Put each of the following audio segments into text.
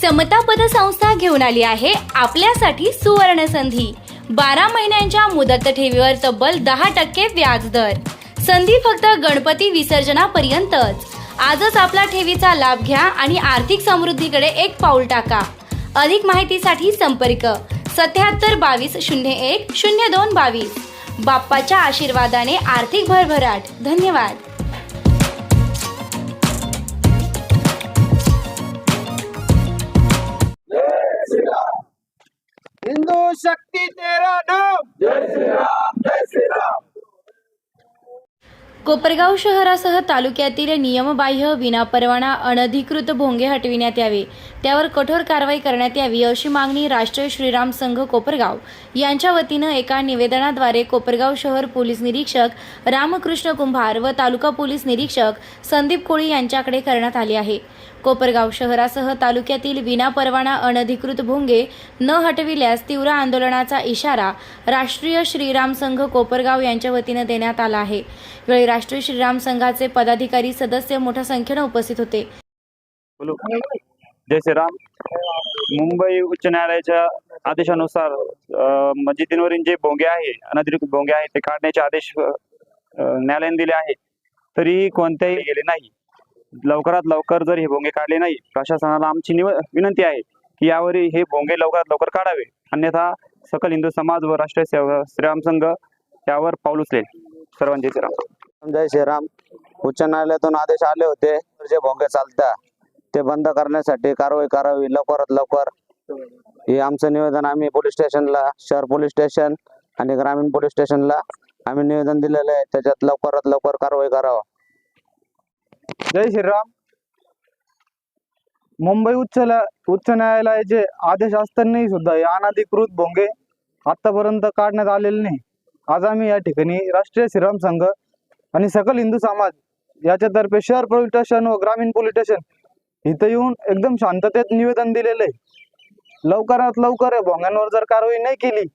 समता पतसंस्था घेऊन आली आहे आपल्यासाठी सुवर्ण संधी. बारा महिन्यांच्या मुदत ठेवीवर तब्बल दहा टक्के व्याज दर. संधी फक्त गणपती विसर्जनापर्यंतच. आजच आपला ठेवीचा लाभ घ्या आणि आर्थिक समृद्धीकडे एक पाऊल टाका. अधिक माहितीसाठी संपर्क सत्याहत्तर बावीस शून्य एक शून्य दोन बावीस. बाप्पाच्या आशीर्वादाने आर्थिक भरभराट. धन्यवाद. शक्ती तेरा नाम। कोपरगाव शहरासह तालुक्यातील नियमबाह्य विनापरवाना अनधिकृत भोंगे हटविण्यात यावे. त्यावर कठोर कारवाई करण्यात यावी अशी मागणी राष्ट्रीय श्रीराम संघ कोपरगाव यांच्या वतीनं एका निवेदनाद्वारे कोपरगाव शहर पोलीस निरीक्षक रामकृष्ण कुंभार व तालुका पोलीस निरीक्षक संदीप कोळी यांच्याकडे करण्यात आली आहे. कोपरगाव शहरासह तालुक्यातील विनापरवाना अनधिकृत भोंगे न हटविल्यास तीव्र आंदोलनाचा इशारा राष्ट्रीय श्रीराम संघ कोपरगाव यांच्या वतीनं देण्यात आला आहे. यावेळी राष्ट्रीय श्रीराम संघाचे पदाधिकारी सदस्य मोठ्या संख्येनं उपस्थित होते. जय श्रीराम. मुंबई उच्च न्यायालयाच्या आदेशानुसार अं, मस्जिदींवरील जे भोंगे आहे अनधिकृत भोंगे आहे ते काढण्याचे आदेश न्यायालयाने दिले आहे तरी कोणत्याही गेले नाही. लवकरात लवकर जर हे भोंगे काढले नाही प्रशासनाला आमची निव विनंती आहे की यावर हे भोंगे लवकरात लवकर काढावे. अन्यथा सकल हिंदू समाज व राष्ट्रीय सेवा श्रीराम संघ यावर पाऊल उचलेल. सर्वांचे श्रीराम जय श्रीराम. उच्च न्यायालयातून आदेश आले होते जे भोंगे चालत्या ते बंद करण्यासाठी कारवाई करावी लवकरात लवकर. हे आमचं निवेदन आम्ही पोलीस स्टेशनला शहर पोलीस स्टेशन आणि ग्रामीण पोलीस स्टेशनला आम्ही निवेदन दिलेलं आहे. त्याच्यात लवकरात लवकर कारवाई करावं. जय श्रीराम. मुंबई उच्च उच्च न्यायालयाचे आदेश असतानाही सुद्धा हे अनाधिकृत भोंगे आतापर्यंत काढण्यात आलेले नाही. आज आम्ही या ठिकाणी राष्ट्रीय श्रीराम संघ आणि सकल हिंदू समाज याच्यातर्फे शहर पोलीस स्टेशन व ग्रामीण पोलीस स्टेशन इथं येऊन एकदम शांततेत निवेदन दिलेलं आहे. लवकरात लवकर भोंग्यांवर जर कारवाई नाही केली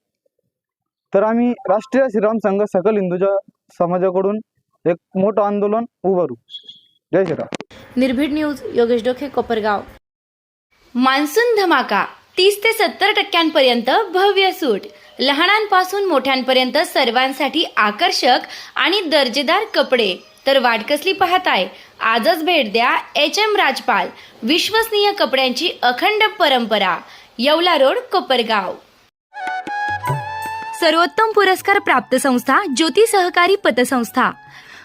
तर आम्ही राष्ट्रीय श्रीराम संघ सकल हिंदूच्या समाजाकडून एक मोठं आंदोलन उभारू. जय श्रीराम. निर्भीड न्यूज योगेश डोके कोपरगाव. मान्सून धमाका तीस ते सत्तर टक्क्यांपर्यंत भव्य सूट. लहानांपासून मोठ्यांपर्यंत सर्वांसाठी आकर्षक आणि दर्जेदार कपडे. तर वाटकसली पाहताय? आजच भेट द्या एच एम राजपाल विश्वसनीय कपड्यांची अखंड परंपरा. येवला रोड कोपरगाव. सर्वोत्तम पुरस्कार प्राप्त संस्था ज्योती सहकारी पतसंस्था.